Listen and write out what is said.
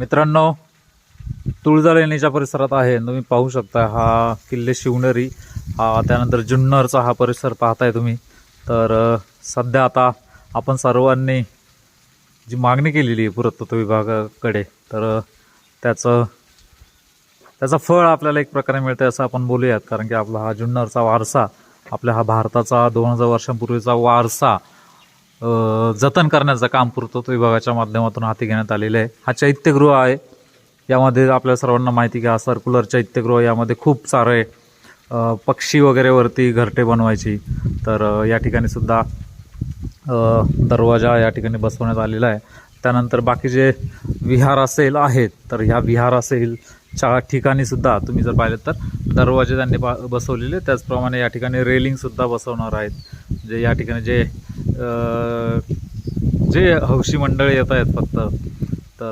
मित्रांनो तुळजा लेणीच्या परिसरात आहे. तुम्ही पाहू शकता हा किल्ले शिवनेरी. हा त्यानंतर जुन्नरचा हा परिसर पाहताय तुम्ही. तर सध्या आता आपण सर्वांनी जी मागणी केलेली आहे पुरातत्व विभागाकडे तर त्याचं त्याचं फळ आपल्याला एक प्रकारे मिळतं असं आपण बोलूयात. कारण की आपला हा जुन्नरचा वारसा आपल्या हा भारताचा दोन हजार वर्षांपूर्वीचा वारसा जतन करण्याचं काम पुरातत्व विभागाच्या माध्यमातून हाती घेण्यात आलेलं आहे. हा चैत्यगृह आहे. यामध्ये आपल्या सर्वांना माहिती घ्या सर्क्युलर चैत्यगृह यामध्ये खूप सारे पक्षी वगैरेवरती घरटे बनवायची. तर या ठिकाणी सुद्धा दरवाजा या ठिकाणी बसवण्यात आलेला आहे. त्यानंतर बाकी जे विहार असेल आहेत तर ह्या विहार असेल च्या ठिकाणीसुद्धा तुम्ही जर पाहिलं तर दरवाजे त्यांनी बा बसवलेले त्याचप्रमाणे या ठिकाणी रेलिंगसुद्धा बसवणार आहेत. जे या ठिकाणी जे जे हौशी मंडळी येत आहेत फक्त तर